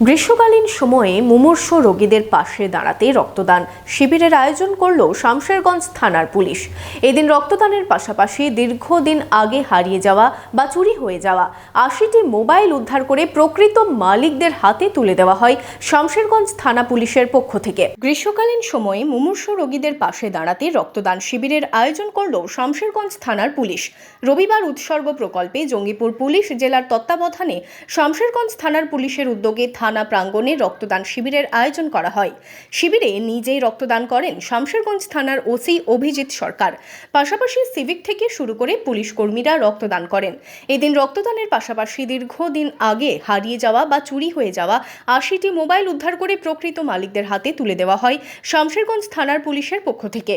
গ্রীষ্মকালীন সময়ে মুমূর্ষ রোগীদের পাশে দাঁড়াতে রক্তদান শিবিরের আয়োজন করল শামশেরগঞ্জ থানার পুলিশ। এদিন রক্তদানের পাশাপাশি দীর্ঘদিন আগে হারিয়ে যাওয়া বা চুরি হয়ে যাওয়া আশিটি মোবাইল উদ্ধার করে প্রকৃত মালিকদের হাতে তুলে দেওয়া হয় শামশেরগঞ্জ থানা পুলিশের পক্ষ থেকে। গ্রীষ্মকালীন সময়ে মুমূর্ষ রোগীদের পাশে দাঁড়াতে রক্তদান শিবিরের আয়োজন করল শামশেরগঞ্জ থানার পুলিশ। রবিবার উৎসর্গ প্রকল্পে জঙ্গিপুর পুলিশ জেলার তত্ত্বাবধানে শামশেরগঞ্জ থানার পুলিশের উদ্যোগে থানা প্রাঙ্গণে রক্তদান শিবিরের আয়োজন করা হয়। শিবিরে নিজেই রক্তদান করেন শামশেরগঞ্জ থানার ওসি অভিজিৎ সরকার। পাশাপাশি সিভিক থেকে শুরু করে পুলিশ কর্মীরা রক্তদান করেন। এদিন রক্তদানের পাশাপাশি দীর্ঘদিন আগে হারিয়ে যাওয়া বা চুরি হয়ে যাওয়া আশিটি মোবাইল উদ্ধার করে প্রকৃত মালিকদের হাতে তুলে দেওয়া হয় শামশেরগঞ্জ থানার পুলিশের পক্ষ থেকে।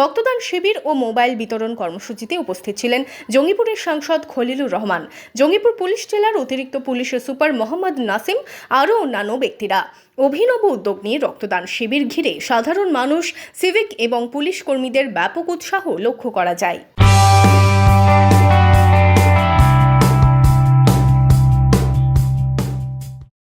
রক্তদান শিবির ও মোবাইল বিতরণ কর্মসূচিতে উপস্থিত ছিলেন জঙ্গিপুরের সাংসদ খলিলুর রহমান। জঙ্গিপুর পুলিশ জেলার অতিরিক্ত পুলিশ সুপার মোহাম্মদ নাসিম, আরও অন্যান্য ব্যক্তিরা। অভিনব উদ্যোগ নিয়ে রক্তদান শিবির ঘিরে সাধারণ মানুষ, সিভিক এবং পুলিশ কর্মীদের ব্যাপক উৎসাহ লক্ষ্য করা যায়।